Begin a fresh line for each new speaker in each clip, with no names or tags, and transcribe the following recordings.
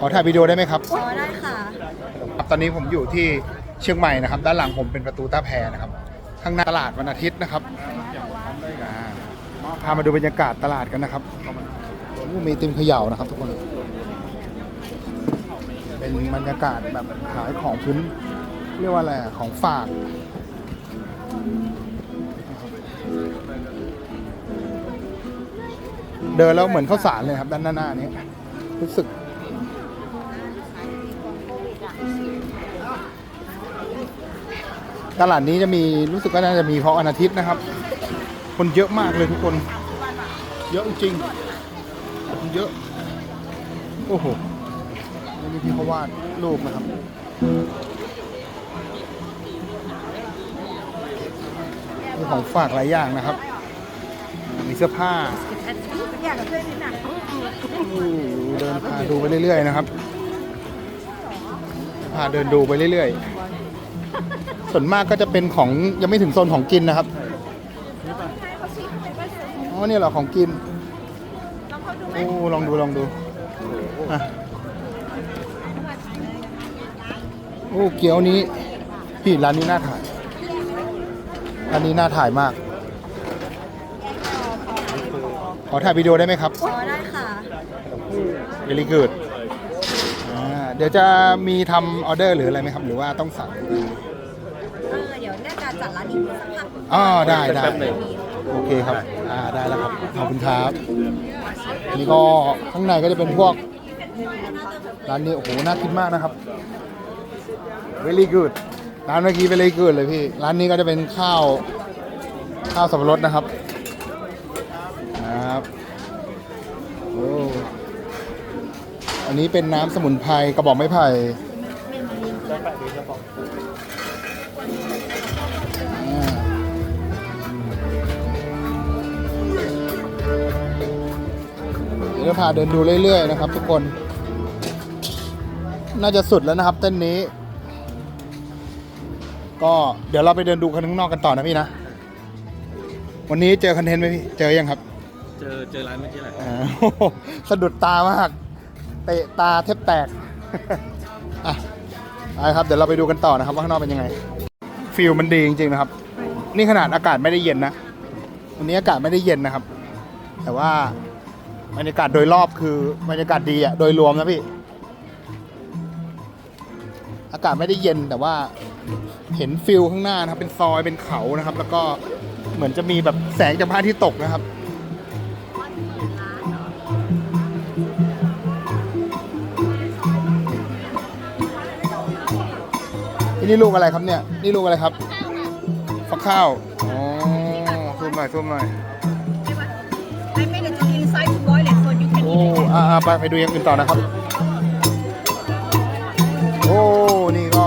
ขอถ่ายวิดีโอได้ไหมครับ
อ๋อได้ค่ะ
ครับตอนนี้ผมอยู่ที่เชียงใหม่นะครับ ด้านหลังผมเป็นประตูท่าแพนะครับ ข้างหน้าตลาดวันอาทิตย์นะครับอ่าพามาดูบรรยากาศตลาดกันนะครับโอ้มีติมเขย่านะครับ ทุกคน เป็นบรรยากาศแบบขายของพื้นเรียกว่าอะไรอะของฝาก เดินแล้วเหมือนข้าวสารเลยครับ ด้านหน้านี้ รู้สึก ตลาดนี้จะมีรู้สึกว่าน่าจะมีเพราะวันอาทิตย์นะครับ คนเยอะมากเลยทุกคน เยอะจริงคนเยอะ โอ้โหนี่ที่เขาวาดรูปนะครับมีของฝากหลายอย่างนะครับ มีเสื้อผ้า
เพื่อนนิดหนัก
อู้เดินพาดูไปเรื่อยๆนะครับพาเดินดูไปเรื่อยๆ ส่วนมากก็จะเป็นของยังไม่ถึงโซนของกินนะครับอ๋อเนี่ยเหรอของกินโอ้ลองดูลองดูอะโอ้เกี๊ยวนี้พี่ร้านนี้น่าถ่ายร้านนี้น่าถ่ายมากขอถ่ายวิดีโอได้ไหมครับ
อ๋อได้ค่ะ
very good อ่าเดี๋ยวจะมีทำออเดอร์หรืออะไรไหมครับ หรือว่าต้องสั่ง
เออเดี๋ยว น่าจะจัดร้านอีกสักพัก
อ๋อได้ได้โอเคครับ อ่า ได้แล้วครับ ขอบคุณครับอันนี่ก็ข้างในก็จะเป็นพวก ร้านนี้ โอ้โห น่ากินมากนะครับ very good ร้านเมื่อกี้ very good เลยพี่ ร้านนี้ก็จะเป็นข้าว ข้าวสับปะรดนะครับ ครับ โอ้ อันนี้เป็นน้ำสมุนไพรกระบอกไม้ไผ่ เดี๋ยวจะพาเดินดูเรื่อยๆนะครับ ทุกคน น่าจะสุดแล้วนะครับ เต้นนี้ ก็เดี๋ยวเราไปเดินดูกันข้างนอกกันต่อนะพี่นะ วันนี้เจอคอนเทนต์ไหมพี่ เจอยังครับ
เจอเจอร้านเมื่อกี้แหละ
อ่าโอ้โหสะดุดตามาก เตะตาแทบแตก อะไปครับ เดี๋ยวเราไปดูกันต่อนะครับ ว่าข้างนอกเป็นยังไง ฟิลมันดีจริงๆนะครับ นี่ขนาดอากาศไม่ได้เย็นนะ วันนี้อากาศไม่ได้เย็นนะครับ แต่ว่า บรรยากาศโดยรอบคือบรรยากาศดีอะโดยรวมนะพี่ อากาศไม่ได้เย็นแต่ว่าเห็นฟิลข้างหน้านะครับ เป็นซอยเป็นเขานะครับ แล้วก็เหมือนจะมีแบบแสงจากพระอาทิตย์ตกนะครับ นี่ลูกอะไรครับเนี่ย นี่ลูกอะไรครับ ฟักข้าว อ๋อซูมหน่อยซูมหน่อยาอ่าไปไปดูอย่างอื่นต่อนะครับ โอ้ นี่ก็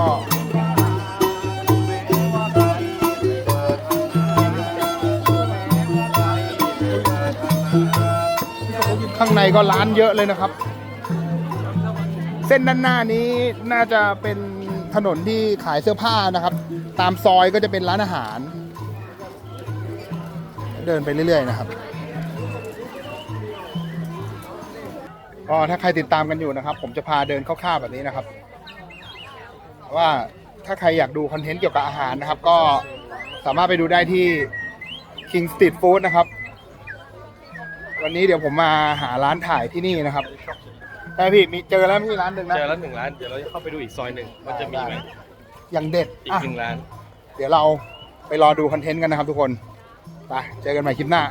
ข้างในก็ร้านเยอะเลยนะครับ เส้นด้านหน้านี้น่าจะเป็นถนนที่ขายเสื้อผ้านะครับ ตามซอยก็จะเป็นร้านอาหาร เดินไปเรื่อย ๆ นะครับ ก็ถ้าใครติดตามกันอยู่นะครับ ผมจะพาเดินคร่าวๆแบบนี้นะครับ ว่าถ้าใครอยากดูคอนเทนต์เกี่ยวกับอาหารนะครับ ก็สามารถไปดูได้ที่ King Street Food นะครับ วันนี้เดี๋ยวผมมาหาร้านถ่ายที่นี่นะครับแต่พี่มีเจอแล้วมีร้านหนึ่งนะ
เจอแล้วหนึ่งร้านเดี๋ยวเราจะเข้าไปดูอีกซอยหนึ่งว่าจะมีไหม
อย่างเด็ด
อีก
อะ
หนึ่งร้าน
เดี๋ยวเราไปรอดูคอนเทนต์กันนะครับทุกคนไปเจอกันใหม่คลิปหน้า